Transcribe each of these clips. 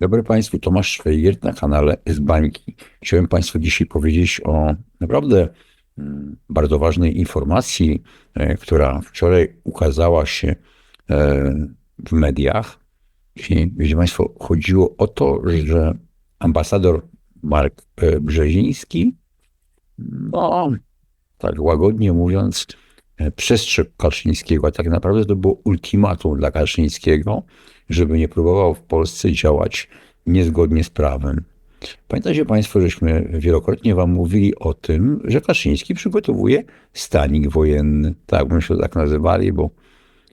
Dobry Państwu, Tomasz Szwejgiert na kanale z Bańki. Chciałem Państwu dzisiaj powiedzieć o naprawdę mm, bardzo ważnej informacji, e, która wczoraj ukazała się e, w mediach. I, wiecie Państwo, chodziło o to, że ambasador Mark e, Brzeziński, no, tak łagodnie mówiąc, przestrzegł Kaczyńskiego, a tak naprawdę to było ultimatum dla Kaczyńskiego, żeby nie próbował w Polsce działać niezgodnie z prawem. Pamiętacie Państwo, żeśmy wielokrotnie Wam mówili o tym, że Kaczyński przygotowuje stanik wojenny. Tak, myśmy tak nazywali, bo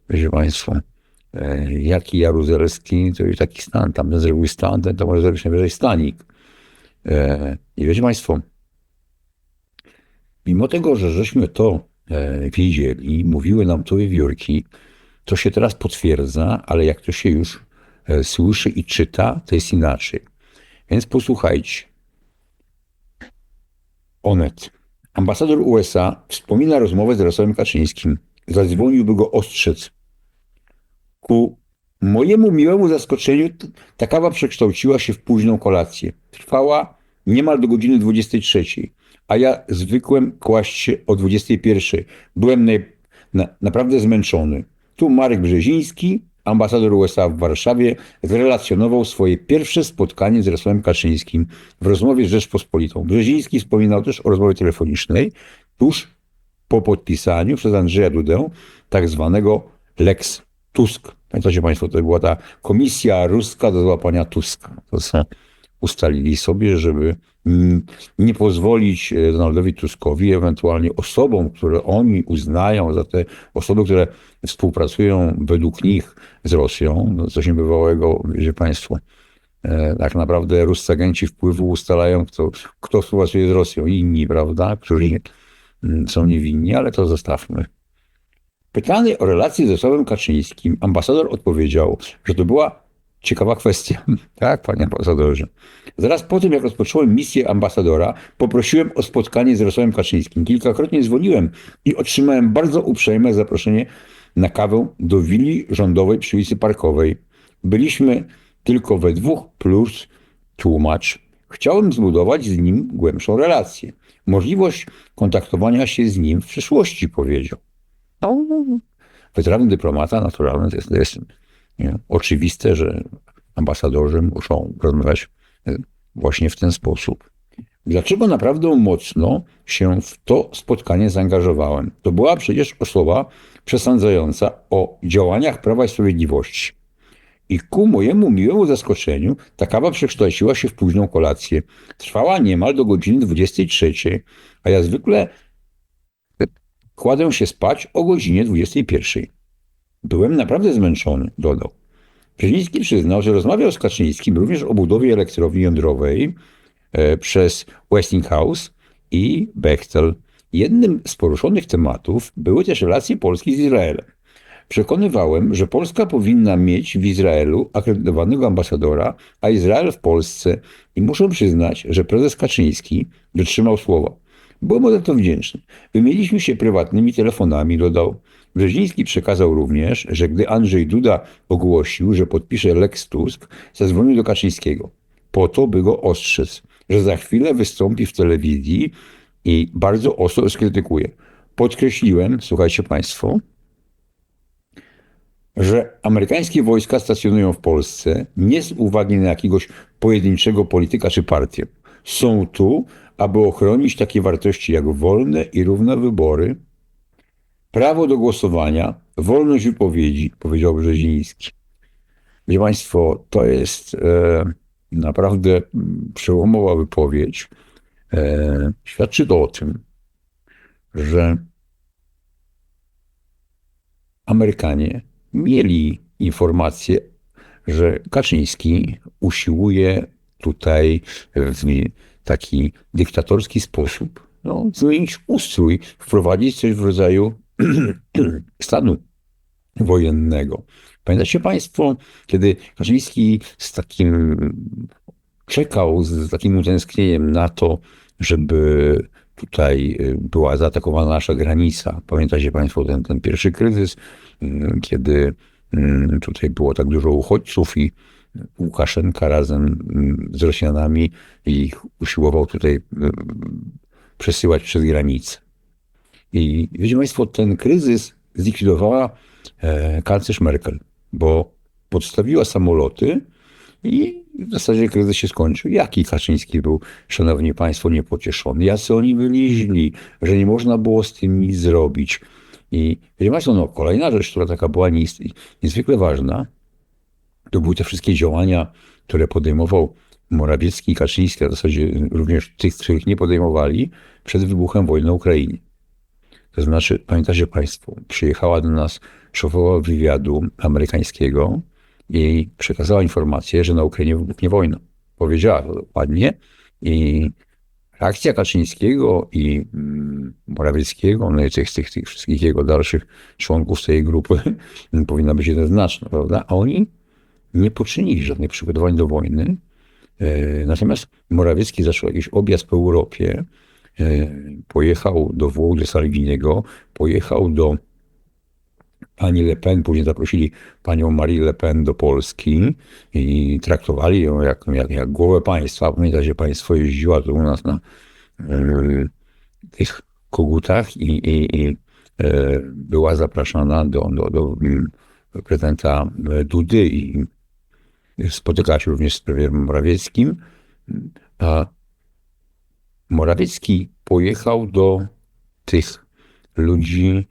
wiecie Państwo, e, jaki Jaruzelski, to jest taki stan, tam zrobił stan, ten to może zrobić najwyżej stanik. E, I wiecie Państwo, mimo tego, że żeśmy to e, wiedzieli, mówiły nam to wiewiórki, to się teraz potwierdza, ale jak to się już e, słyszy i czyta, to jest inaczej. Więc posłuchajcie. Onet. Ambasador USA wspomina rozmowę z Jarosławem Kaczyńskim. Zadzwoniłby go ostrzec. Ku mojemu miłemu zaskoczeniu ta kawa przekształciła się w późną kolację. Trwała niemal do godziny 23, a ja zwykłem kłaść się o 21. Byłem na, naprawdę zmęczony. Tu Marek Brzeziński, ambasador USA w Warszawie, zrelacjonował swoje pierwsze spotkanie z Jarosławem Kaczyńskim w rozmowie z Rzeczpospolitą. Brzeziński wspominał też o rozmowie telefonicznej tuż po podpisaniu przez Andrzeja Dudę tak zwanego Lex Tusk. Pamiętacie Państwo, to była ta komisja ruska do złapania Tuska. To są ustalili sobie, żeby nie pozwolić e, Donaldowi Tuskowi, ewentualnie osobom, które oni uznają za te osoby, które współpracują według nich z Rosją, no coś niebywałego, wiecie Państwo. E, tak naprawdę ruscy agenci wpływu ustalają, kto, kto współpracuje z Rosją. Inni, prawda, którzy są niewinni, ale to zostawmy. Pytany o relacje ze Sławem Kaczyńskim, ambasador odpowiedział, że to była Ciekawa kwestia. Tak, panie ambasadorze. Zaraz po tym, jak rozpocząłem misję ambasadora, poprosiłem o spotkanie z Jarosławem Kaczyńskim. Kilkakrotnie dzwoniłem i otrzymałem bardzo uprzejme zaproszenie na kawę do willi rządowej przy ulicy Parkowej. Byliśmy tylko we dwóch plus tłumacz. Chciałem zbudować z nim głębszą relację. Możliwość kontaktowania się z nim w przyszłości, powiedział. No, weteran dyplomata naturalny to jest, to jest nie? Oczywiste, że ambasadorzy muszą rozmawiać e, właśnie w ten sposób. Dlaczego naprawdę mocno się w to spotkanie zaangażowałem? To była przecież osoba przesądzająca o działaniach Prawa i Sprawiedliwości. I ku mojemu miłemu zaskoczeniu ta kawa przekształciła się w późną kolację. Trwała niemal do godziny 23, a ja zwykle kładę się spać o godzinie 21. Byłem naprawdę zmęczony, dodał. Brzeziński przyznał, że rozmawiał z Kaczyńskim również o budowie elektrowni jądrowej e, przez Westinghouse i Bechtel. Jednym z poruszonych tematów były też relacje Polski z Izraelem. Przekonywałem, że Polska powinna mieć w Izraelu akredytowanego ambasadora, a Izrael w Polsce i muszę przyznać, że prezes Kaczyński dotrzymał słowa. Byłem za to wdzięczny. Wymieniliśmy się prywatnymi telefonami, dodał. Brzeziński przekazał również, że gdy Andrzej Duda ogłosił, że podpisze Lex Tusk, zadzwonił do Kaczyńskiego po to, by go ostrzec, że za chwilę wystąpi w telewizji i bardzo ostro skrytykuje. Podkreśliłem, słuchajcie Państwo, że amerykańskie wojska stacjonują w Polsce nie z uwagi na jakiegoś pojedynczego polityka czy partię. Są tu, aby ochronić takie wartości jak wolne i równe wybory, prawo do głosowania, wolność wypowiedzi, powiedział Brzeziński. Wie Państwo, to jest e, naprawdę przełomowa wypowiedź. E, świadczy to o tym, że Amerykanie mieli informację, że Kaczyński usiłuje tutaj w taki dyktatorski sposób no, zmienić ustrój, wprowadzić coś w rodzaju stanu wojennego. Pamiętacie Państwo, kiedy Kaczyński z takim czekał z takim utęsknieniem na to, żeby tutaj y, była zaatakowana nasza granica. Pamiętacie Państwo ten, ten pierwszy kryzys, y, kiedy y, tutaj było tak dużo uchodźców i Łukaszenka razem mm, z Rosjanami ich usiłował tutaj mm, przesyłać przez granicę. I wiecie Państwo, ten kryzys zlikwidowała e, kanclerz Merkel, bo podstawiła samoloty i w zasadzie kryzys się skończył. Jaki Kaczyński był, szanowni państwo, niepocieszony? Jacy oni byli źli, że nie można było z tym nic zrobić. I wiecie państwo, no, kolejna rzecz, która taka była niezwykle ważna, to były te wszystkie działania, które podejmował Morawiecki i Kaczyński, a w zasadzie również tych, których nie podejmowali, przed wybuchem wojny na Ukrainie. To znaczy, pamiętacie Państwo, przyjechała do nas szefowa wywiadu amerykańskiego i przekazała informację, że na Ukrainie wybuchnie wojna. Powiedziała dokładnie i reakcja Kaczyńskiego i mm, Morawieckiego, no i tych, tych, tych wszystkich jego dalszych członków tej grupy powinna być jednoznaczna, prawda? A oni nie poczynili żadnych przygotowań do wojny. E, natomiast Morawiecki zaczął jakiś objazd po Europie, e, pojechał do Włoch, do Salviniego, pojechał do pani Le Pen, później zaprosili panią Marie Le Pen do Polski i traktowali ją jak, jak, jak głowę państwa. Pamiętacie, państwo jeździła tu u nas na y, tych kogutach i, i, i była zapraszana do, do, do y, prezydenta Dudy i spotykała się również z premierem Morawieckim. A Morawiecki pojechał do tych ludzi,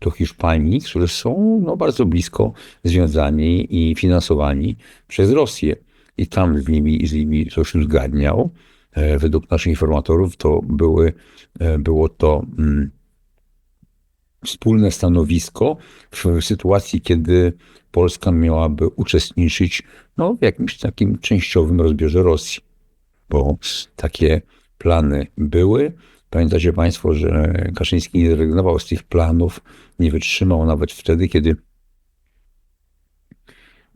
do Hiszpanii, którzy są no, bardzo blisko związani i finansowani przez Rosję. I tam z nimi, z nimi coś uzgadniał. E, według naszych informatorów to były, e, było to mm, wspólne stanowisko w sytuacji, kiedy Polska miałaby uczestniczyć no, w jakimś takim częściowym rozbiorze Rosji. Bo takie plany były. Pamiętacie Państwo, że Kaszyński nie zrezygnował z tych planów, nie wytrzymał nawet wtedy, kiedy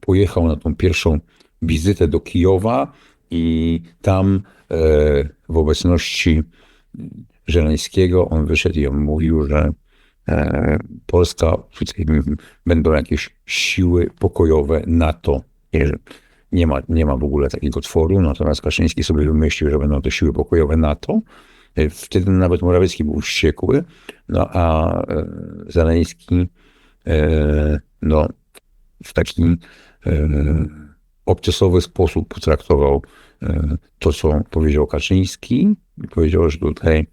pojechał na tą pierwszą wizytę do Kijowa i tam e, w obecności Żeleńskiego on wyszedł i on mówił, że Polska, tutaj będą jakieś siły pokojowe NATO. Nie ma, nie ma w ogóle takiego tworu, natomiast Kaszyński sobie wymyślił, że będą to siły pokojowe NATO. E, wtedy nawet Morawiecki był wściekły, no a e, Zaleński e, no, w taki obcesowy sposób potraktował to, co powiedział Kaczyński. Powiedział, że tutaj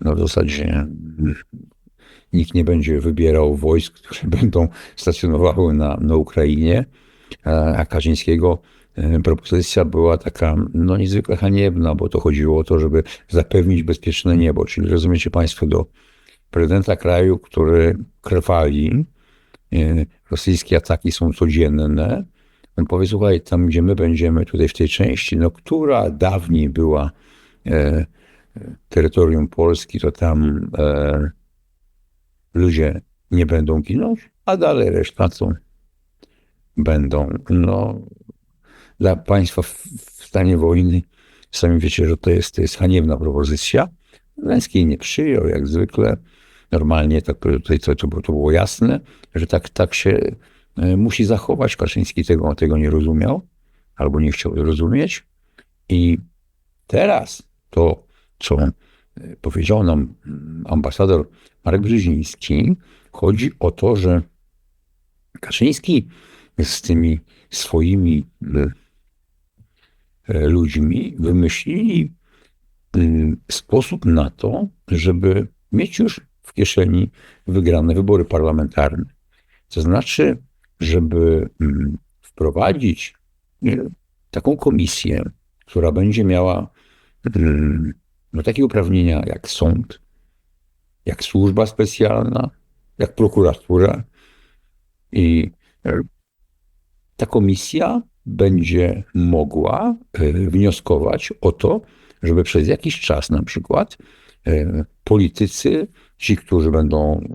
no, w zasadzie nikt nie będzie wybierał wojsk, które będą stacjonowały na, na Ukrainie, a Kaczyńskiego E, propozycja była taka no, niezwykle haniebna, bo to chodziło o to, żeby zapewnić bezpieczne niebo. Czyli rozumiecie Państwo, do prezydenta kraju, który krwali, e, rosyjskie ataki są codzienne, on powie, słuchaj, tam gdzie my będziemy, tutaj w tej części, no, która dawniej była e, terytorium Polski, to tam e, ludzie nie będą ginąć, a dalej reszta to będą. No, dla państwa w, stanie wojny. Sami wiecie, że to jest, to jest haniebna propozycja. Zeleński nie przyjął, jak zwykle. Normalnie tak, tutaj to, to, to było jasne, że tak, tak się e, musi zachować. Kaczyński tego, tego nie rozumiał, albo nie chciał rozumieć. I teraz to, co powiedział nam ambasador Marek Brzeziński, chodzi o to, że Kaczyński z tymi swoimi e, E, ludźmi wymyślili y, sposób na to, żeby mieć już w kieszeni wygrane wybory parlamentarne. To znaczy, żeby wprowadzić y, taką komisję, która będzie miała no, takie uprawnienia jak sąd, jak służba specjalna, jak prokuratura. I e, ta komisja będzie mogła e, wnioskować o to, żeby przez jakiś czas na przykład e, politycy, ci, którzy będą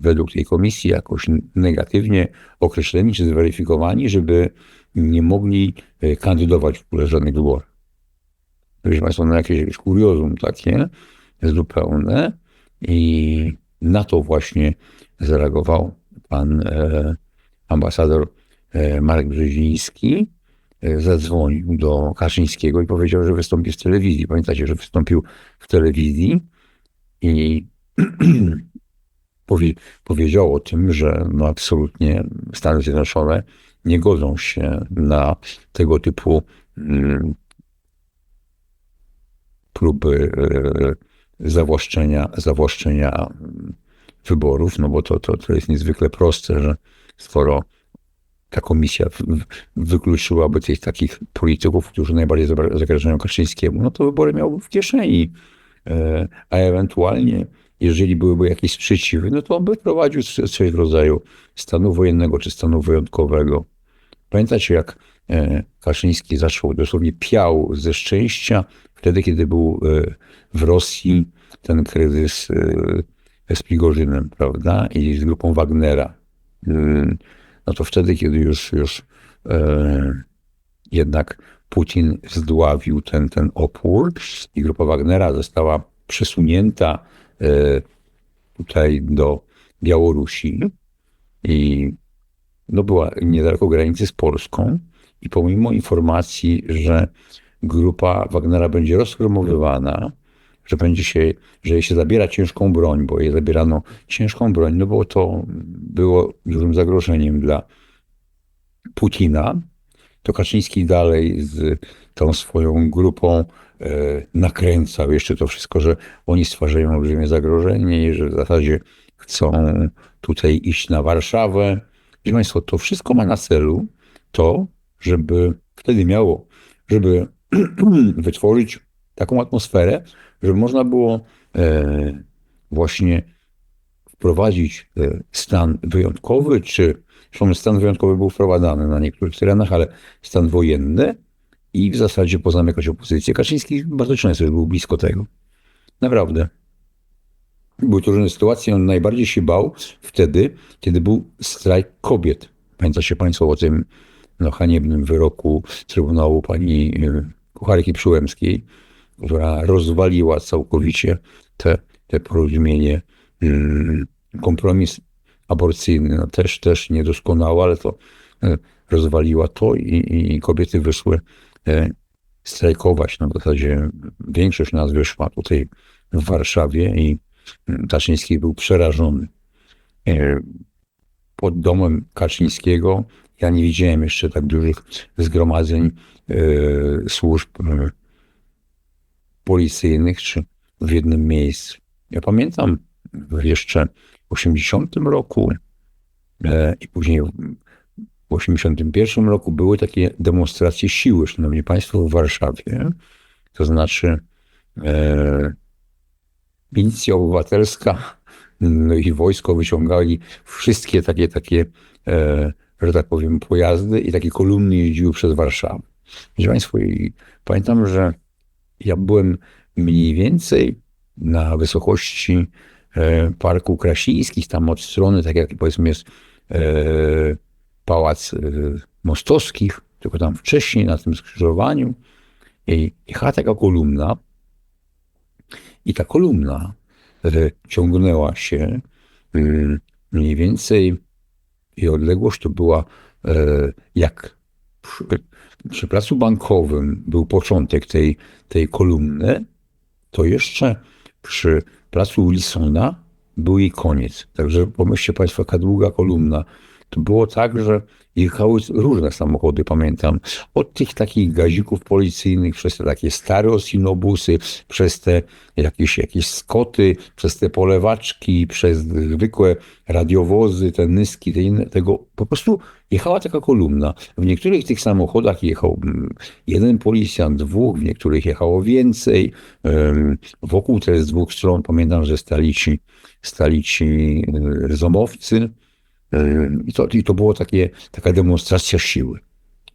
według tej komisji jakoś negatywnie określeni czy zweryfikowani, żeby nie mogli kandydować w ogóle żadnych wyborach. Wiecie Państwo, na jakieś, jakieś kuriozum takie zupełne i na to właśnie zareagował pan ambasador e, Marek Brzeziński e, zadzwonił do Kaczyńskiego i powiedział, że wystąpi w telewizji. Pamiętacie, że wystąpił w telewizji i powie, powiedział o tym, że no absolutnie Stany Zjednoczone nie godzą się na tego typu mm, próby e, zawłaszczenia, zawłaszczenia wyborów, no bo to, to, to jest niezwykle proste, że skoro ta komisja wykluczyłaby tych takich polityków, którzy najbardziej zagrażają Kaczyńskiemu, no to wybory miałby w kieszeni. E, A ewentualnie, jeżeli byłyby jakieś sprzeciwy, no to on by prowadził coś w rodzaju stanu wojennego czy stanu wyjątkowego. Pamiętacie, jak e, Kaczyński zaczął, dosłownie piał ze szczęścia wtedy, kiedy był e, w Rosji ten kryzys e, z Prigorzynem, prawda, i z grupą Wagnera. Mm, No to wtedy, kiedy już, już e, jednak Putin zdławił ten, ten opór i grupa Wagnera została przesunięta e, tutaj do Białorusi i no była niedaleko granicy z Polską i pomimo informacji, że grupa Wagnera będzie rozformowywana, że będzie się, że jej się zabiera ciężką broń, bo jej zabierano ciężką broń, no bo to było dużym zagrożeniem dla Putina, to Kaczyński dalej z tą swoją grupą e, nakręcał jeszcze to wszystko, że oni stwarzają olbrzymie zagrożenie i że w zasadzie chcą tutaj iść na Warszawę. Proszę Państwa, to wszystko ma na celu to, żeby wtedy miało, żeby wytworzyć taką atmosferę, żeby można było e, właśnie wprowadzić e, stan wyjątkowy, czy stan wyjątkowy był wprowadzany na niektórych terenach, ale stan wojenny i w zasadzie pozamykać opozycję. Kaczyński bardzo często był blisko tego. Naprawdę. Były to różne sytuacje. On najbardziej się bał wtedy, kiedy był strajk kobiet. Pamiętacie Państwo o tym no, haniebnym wyroku Trybunału pani e, Kucharki Przyłębskiej, która rozwaliła całkowicie te, te porozumienie, mm, kompromis aborcyjny, no też, też niedoskonały, ale to e, rozwaliła to i, i kobiety wyszły e, strajkować. No w zasadzie większość nas wyszła tutaj w Warszawie i mm, Kaczyński był przerażony. E, Pod domem Kaczyńskiego ja nie widziałem jeszcze tak dużych zgromadzeń e, służb e, policyjnych czy w jednym miejscu. Ja pamiętam jeszcze w 80 roku e, i później w w 81 roku były takie demonstracje siły, szanowni państwo, w Warszawie. To znaczy e, milicja obywatelska no i wojsko wyciągali wszystkie takie, takie e, że tak powiem, pojazdy i takie kolumny jeździły przez Warszawę. Wiecie Państwo, i pamiętam, że ja byłem mniej więcej na wysokości e, Parku Krasińskich, tam od strony, tak jak powiedzmy jest e, Pałac e, Mostowskich, tylko tam wcześniej, na tym skrzyżowaniu. I jechała taka kolumna i ta kolumna ciągnęła się e, mniej więcej i odległość to była e, jak przy, przy placu bankowym był początek tej, tej kolumny, to jeszcze przy placu Wilsona był jej koniec. Także pomyślcie Państwo, jaka długa kolumna. To było tak, że jechały różne samochody, pamiętam. Od tych takich gazików policyjnych, przez te takie stare osinobusy, przez te jakieś, jakieś skoty, przez te polewaczki, przez zwykłe radiowozy, te nyski, te inne, tego po prostu jechała taka kolumna. W niektórych tych samochodach jechał mm, jeden policjant, dwóch, w niektórych jechało więcej. Wokół też z dwóch stron pamiętam, że stali ci, stali ci y, zomowcy. Ym, I to, I to było takie, taka demonstracja siły.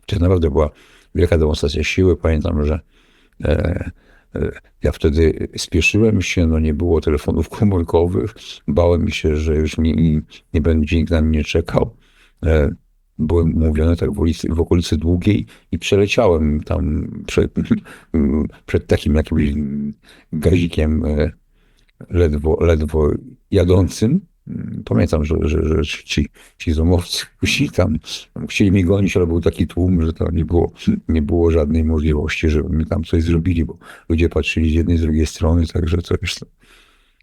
To naprawdę była wielka demonstracja siły. Pamiętam, że e, e, ja wtedy spieszyłem się, no nie było telefonów komórkowych, bałem się, że już nie, nie będzie nikt na mnie czekał. E, Byłem umówiony tak w, w okolicy Długiej i przeleciałem tam przed, przed takim jakimś gazikiem e, ledwo, ledwo jadącym pamiętam, że, że, że ci, ci zomowcy kusi tam chcieli mnie gonić, ale był taki tłum, że to nie było, nie było żadnej możliwości, żeby mi tam coś zrobili, bo ludzie patrzyli z jednej, z drugiej strony, także to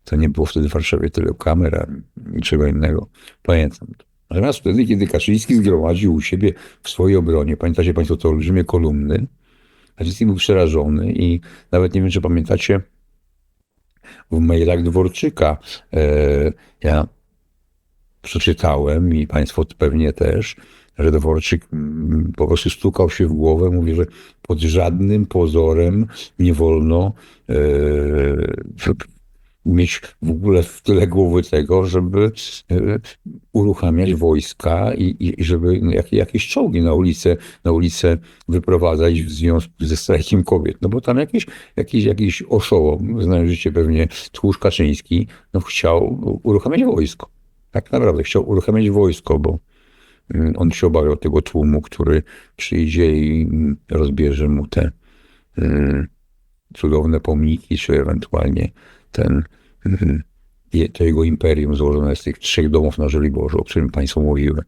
to, nie było wtedy w Warszawie tyle kamer, ani niczego innego. Pamiętam to. Natomiast wtedy, kiedy Kaczyński zgromadził u siebie w swojej obronie, pamiętacie Państwo te olbrzymie kolumny, Kaczyński był przerażony i nawet nie wiem, czy pamiętacie, w mailach Dworczyka. E, ja przeczytałem i Państwo pewnie też, że Dworczyk mm, po prostu stukał się w głowę, mówi, że pod żadnym pozorem nie wolno e, mieć w ogóle w tyle głowy tego, żeby e, uruchamiać wojska i, i żeby jak, jakieś czołgi na ulicę, na ulicę wyprowadzać w związku ze strajkiem kobiet. No bo tam jakiś, jakiś, jakiś oszołom, znajdziecie pewnie Tchórz Kaczyński, no chciał uruchamiać wojsko. Tak naprawdę chciał uruchamiać wojsko, bo mm, on się obawiał tego tłumu, który przyjdzie i mm, rozbierze mu te y, cudowne pomniki, czy ewentualnie ten, mhm, to jego imperium złożone z tych trzech domów na Żoliborzu, o którym Państwu mówiłem.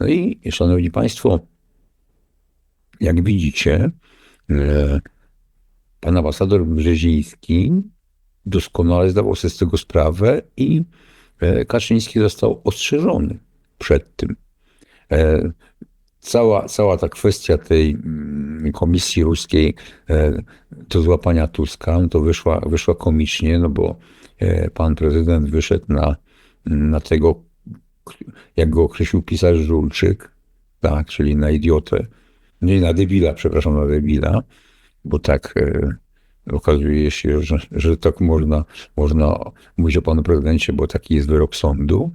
No i, Szanowni Państwo, jak widzicie, e, pan ambasador Brzeziński doskonale zdawał sobie z tego sprawę i e, Kaczyński został ostrzeżony przed tym. E, cała, cała ta kwestia tej mm, komisji ruskiej e, do złapania Tuska, no to wyszła, wyszła komicznie, no bo e, pan prezydent wyszedł na, na tego, jak go określił pisarz Żulczyk, tak, czyli na idiotę, nie na debila, przepraszam, na debila, bo tak e, okazuje się, że, że tak można, można mówić o panu prezydencie, bo taki jest wyrok sądu.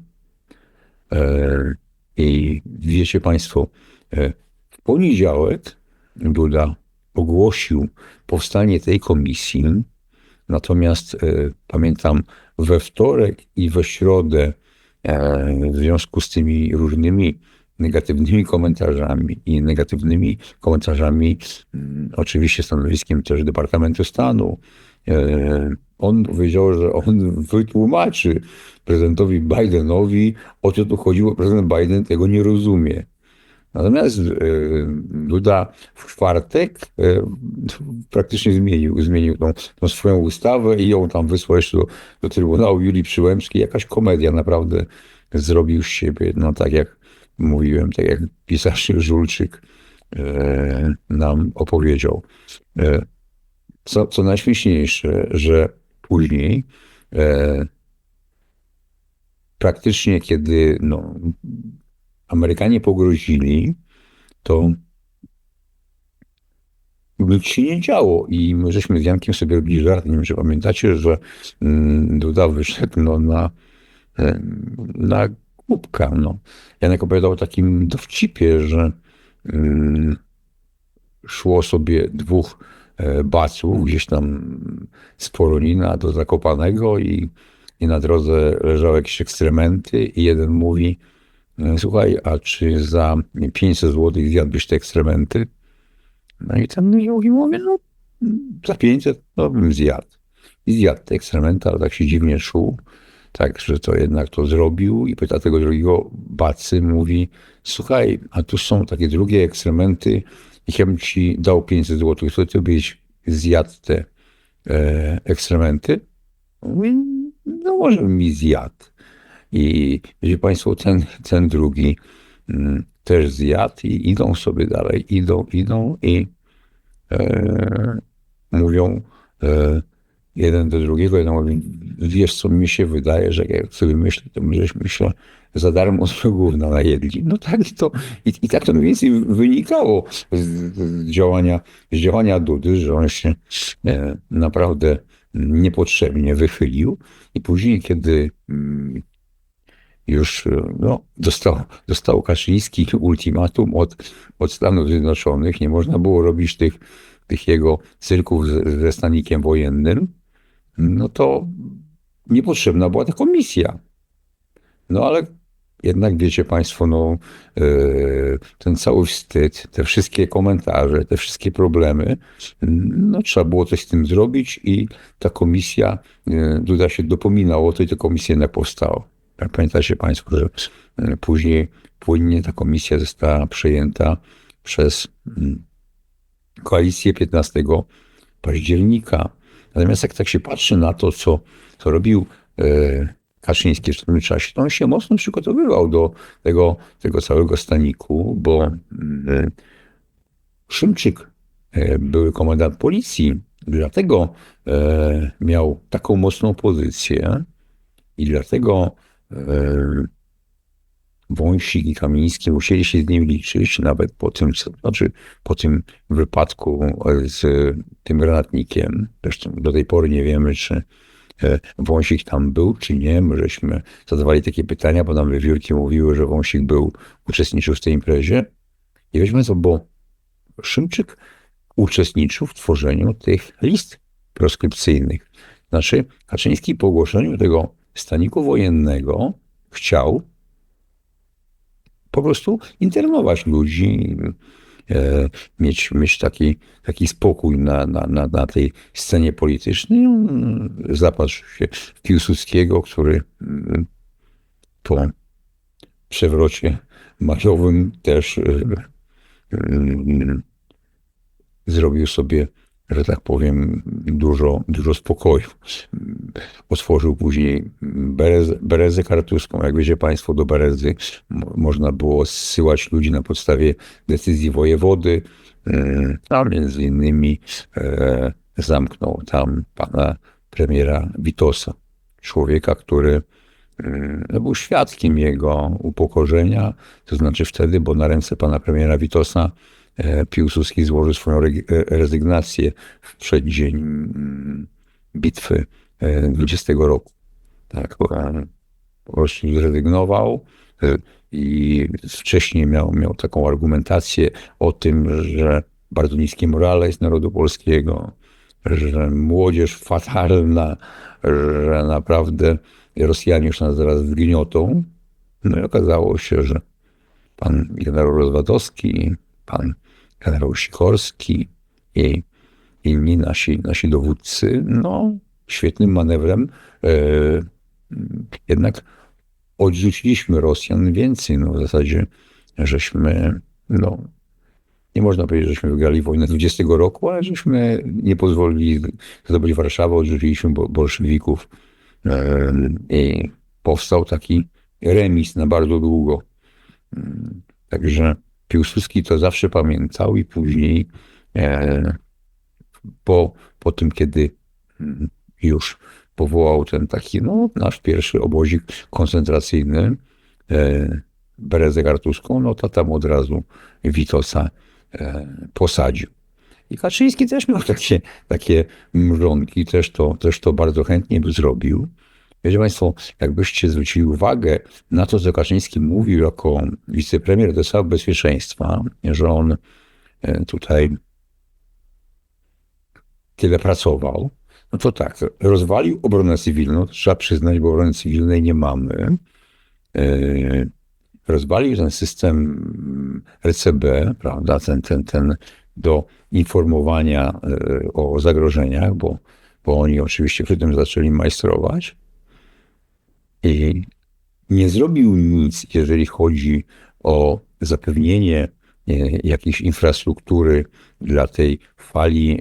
I wiecie Państwo, E, w poniedziałek Duda ogłosił powstanie tej komisji, natomiast e, pamiętam we wtorek i we środę e, w związku z tymi różnymi negatywnymi komentarzami i negatywnymi komentarzami, mm, oczywiście stanowiskiem też Departamentu Stanu, on powiedział, że on wytłumaczy prezydentowi Bidenowi, o co tu chodziło. Prezydent Biden tego nie rozumie. Natomiast e, Duda w czwartek e, praktycznie zmienił, zmienił tą, tą swoją ustawę i ją tam wysłał jeszcze do, do Trybunału Julii Przyłębskiej. Jakaś komedia naprawdę zrobił z siebie, no tak jak mówiłem, tak jak pisarz Żulczyk e, nam opowiedział. Co, co najśmieszniejsze, że później praktycznie kiedy no, Amerykanie pogrozili, to nic się nie działo. I my żeśmy z Jankiem sobie robili żart. Nie wiem, czy pamiętacie, że mm, Duda wyszedł no, na, na głupka. No. Janek opowiadał o takim dowcipie, że mm, szło sobie dwóch e, baców gdzieś tam z Poronina do Zakopanego i, i na drodze leżały jakieś ekstrementy i jeden mówi, E, słuchaj, a czy za 500 zł zjadłbyś te ekstrementy? No i ten mówi, mówię, no za 500 no bym zjadł. I zjadł te ekstrementy, ale tak się dziwnie czuł, tak, że to jednak to zrobił i pyta tego drugiego bacy, mówi, słuchaj, a tu są takie drugie ekstrementy, ja bym ci dał 500 zł, to ty byś zjadł te e, ekstrementy? Mówi, no może bym mi zjadł. I wiecie Państwo, ten, ten drugi mm, też zjadł i idą sobie dalej, idą, idą i e, mówią e, jeden do drugiego, jeden mówi, wiesz co, mi się wydaje, że jak sobie myślę, to my żeśmy się za darmo z gówna najedli. No tak to, i, i tak to mniej więcej wynikało z, z, działania, z działania Dudy, że on się e, naprawdę niepotrzebnie wychylił. I później, kiedy mm, już no, dostał, dostał Kaczyński ultimatum od, od Stanów Zjednoczonych. Nie można było robić tych, tych jego cyrków ze stanikiem wojennym. No to niepotrzebna była ta komisja. No ale jednak wiecie Państwo, no, yy, ten cały wstyd, te wszystkie komentarze, te wszystkie problemy, no trzeba było coś z tym zrobić i ta komisja, yy, Duda się dopominała o to i ta komisja nie powstała. Pamiętacie Państwo, że e, później płynnie ta komisja została przejęta przez mm, koalicję 15 października. Natomiast jak tak się patrzy na to, co, co robił e, Kaczyński w tym czasie, to on się mocno przygotowywał do tego, tego całego staniku, bo mm, Szymczyk, e, były komendant policji, dlatego e, miał taką mocną pozycję i dlatego e, Wąsik i Kamiński musieli się z nim liczyć, nawet po tym, co, znaczy po tym wypadku z tym granatnikiem. Zresztą do tej pory nie wiemy, czy e, Wąsik tam był, czy nie. My żeśmy zadawali takie pytania, bo nam wiewiórki mówiły, że Wąsik był, uczestniczył w tej imprezie. I weźmy to, bo Szymczyk uczestniczył w tworzeniu tych list proskrypcyjnych. Znaczy, Kaczyński po ogłoszeniu tego staniku wojennego chciał po prostu internować ludzi, e, mieć, mieć taki, taki spokój na, na, na, na tej scenie politycznej. Zapatrzył się w Piłsudskiego, który mm, po przewrocie majowym też e, mm, zrobił sobie że tak powiem, dużo, dużo spokoju. Otworzył później Berezę, Kartuską. Jak wiecie Państwo, do Berezy można było zsyłać ludzi na podstawie decyzji wojewody, e, a między innymi e, zamknął tam pana premiera Witosa, człowieka, który e, był świadkiem jego upokorzenia, to znaczy wtedy, bo na ręce pana premiera Witosa Piłsudski złożył swoją e, rezygnację w przeddzień mm, bitwy 20 e, roku. Tak, po prostu zrezygnował i wcześniej miał, miał taką argumentację o tym, że bardzo niskie morale jest narodu polskiego, że młodzież fatalna, że naprawdę Rosjanie już nas zaraz zgniotą. No i okazało się, że pan generał Rozwadowski, pan generał Sikorski i inni nasi, nasi dowódcy, no, świetnym manewrem e, jednak odrzuciliśmy Rosjan więcej. No, w zasadzie, żeśmy, no, nie można powiedzieć, żeśmy wygrali wojnę 20 roku, ale żeśmy nie pozwolili zdobyć Warszawy, odrzuciliśmy bolszewików e, i powstał taki remis na bardzo długo. Także Piłsudski to zawsze pamiętał i później e, po, po tym, kiedy mm, już powołał ten taki, no, nasz pierwszy obozik koncentracyjny, e, Berezę Gartuską, no to tam od razu Witosa e, posadził. I Kaczyński też miał takie, takie mrzonki, też to, też to bardzo chętnie by zrobił. Wiecie Państwo, jakbyście zwrócili uwagę na to, co Kaczyński mówił jako wicepremier do spraw bezpieczeństwa, że on e, tutaj tyle pracował, no to tak, rozwalił obronę cywilną, trzeba przyznać, bo obrony cywilnej nie mamy. E, rozwalił ten system RCB, prawda, ten, ten, ten do informowania e, o zagrożeniach, bo, bo oni oczywiście przy tym zaczęli majstrować nie zrobił nic, jeżeli chodzi o zapewnienie e, jakiejś infrastruktury dla tej fali e,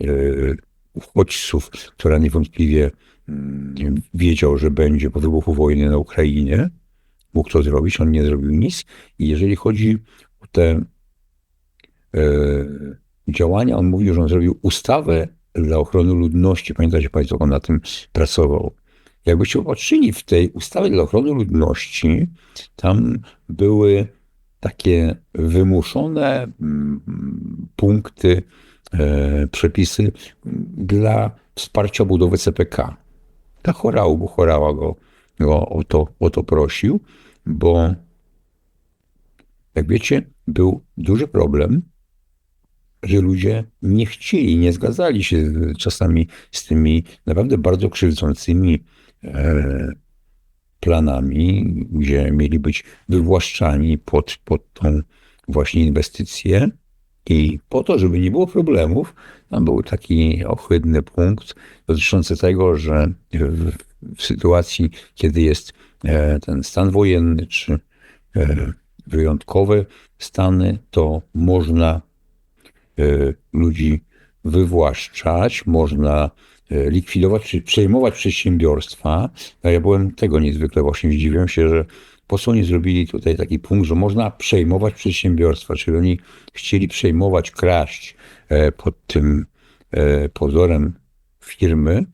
uchodźców, która niewątpliwie mm, wiedział, że będzie po wybuchu wojny na Ukrainie. Mógł to zrobić, on nie zrobił nic. I jeżeli chodzi o te działania, on mówił, że on zrobił ustawę dla ochrony ludności. Pamiętacie Państwo, on na tym pracował. Jakbyście popatrzyli w tej ustawie dla ochrony ludności, tam były takie wymuszone mm, punkty, e, przepisy dla wsparcia budowy CPK. Ta chorał, bo chorała go, go o, to, o to prosił, bo jak wiecie, był duży problem, że ludzie nie chcieli, nie zgadzali się czasami z tymi naprawdę bardzo krzywdzącymi planami, gdzie mieli być wywłaszczani pod, pod tą właśnie inwestycję. I po to, żeby nie było problemów, tam był taki ohydny punkt dotyczący tego, że w, w sytuacji, kiedy jest e, ten stan wojenny, czy e, wyjątkowe stany, to można e, ludzi wywłaszczać, można e, likwidować czy przejmować przedsiębiorstwa. A ja byłem tego niezwykle właśnie zdziwiłem się, że po co nie zrobili tutaj taki punkt, że można przejmować przedsiębiorstwa, czyli oni chcieli przejmować, kraść e, pod tym e, pozorem firmy.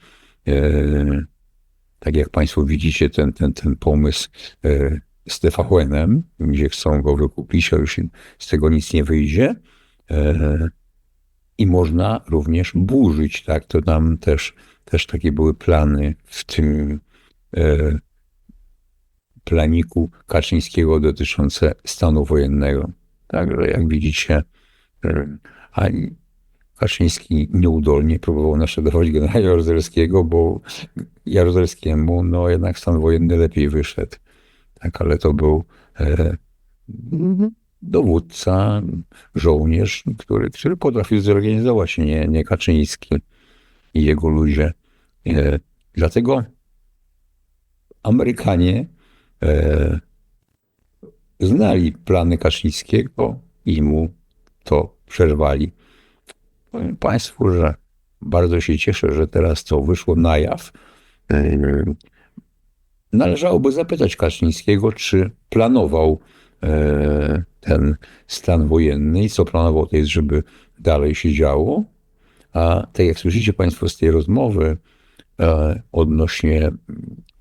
Tak jak Państwo widzicie, ten, ten, ten pomysł z TVN-em, gdzie chcą go wykupić, a już z tego nic nie wyjdzie. I można również burzyć, tak? To tam też, też takie były plany w tym e, planiku Kaczyńskiego dotyczące stanu wojennego. Także jak widzicie, e, a Kaczyński nieudolnie próbował naśladować generała Jaruzelskiego, bo Jaruzelskiemu no jednak stan wojenny lepiej wyszedł. Tak, ale to był e, dowódca, żołnierz, który, który potrafił zorganizować, nie, nie Kaczyński i jego ludzie. E, dlatego Amerykanie e, znali plany Kaczyńskiego i mu to przerwali. Powiem Państwu, że bardzo się cieszę, że teraz to wyszło na jaw. E, Należałoby zapytać Kaczyńskiego, czy planował ten stan wojenny i co planował to jest, żeby dalej się działo. A tak jak słyszycie Państwo z tej rozmowy e, odnośnie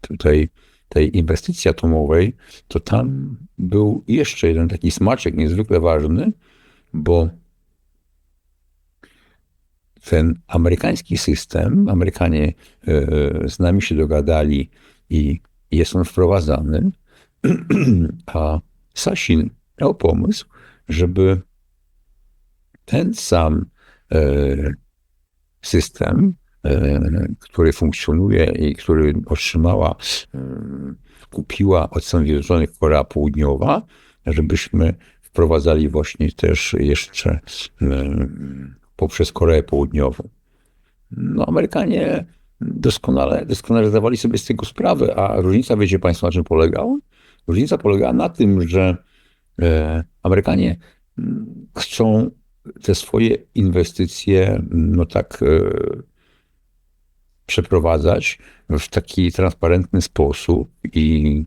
tutaj tej inwestycji atomowej, to tam był jeszcze jeden taki smaczek niezwykle ważny, bo ten amerykański system, Amerykanie e, z nami się dogadali i jest on wprowadzany, a Sasin miał pomysł, żeby ten sam e, system, e, który funkcjonuje i który otrzymała, e, kupiła od Stanów Zjednoczonych Korea Południowa, żebyśmy wprowadzali właśnie też jeszcze poprzez Koreę Południową. No, Amerykanie doskonale, doskonale zdawali sobie z tego sprawę, a różnica, wiecie Państwo, na czym polegała? Różnica polegała na tym, że e, Amerykanie mm, chcą te swoje inwestycje, no tak, e, przeprowadzać w taki transparentny sposób i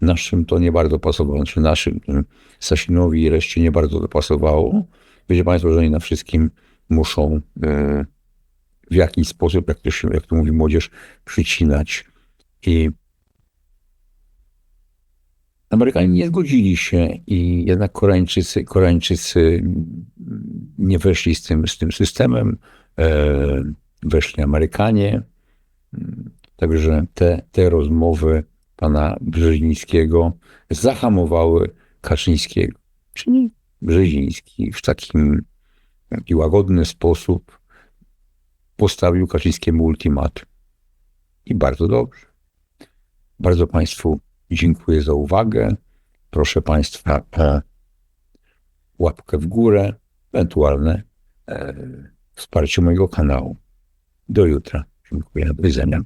naszym to nie bardzo pasowało, czy naszym Sasinowi i reszcie nie bardzo to pasowało. Wiecie Państwo, że oni na wszystkim muszą e, w jakiś sposób, jak to, się, jak to mówi młodzież, przycinać. I Amerykanie nie zgodzili się i jednak Koreańczycy, Koreańczycy nie weszli z tym, z tym systemem, e, weszli Amerykanie. Także te, te rozmowy pana Brzezińskiego zahamowały Kaczyńskiego. Czyli Brzeziński w takim taki łagodny sposób postawił Kaczyńskiemu ultimatum. I bardzo dobrze. Bardzo Państwu dziękuję za uwagę. Proszę Państwa łapkę w górę, ewentualne e, wsparcie mojego kanału. Do jutra. Dziękuję. Do widzenia.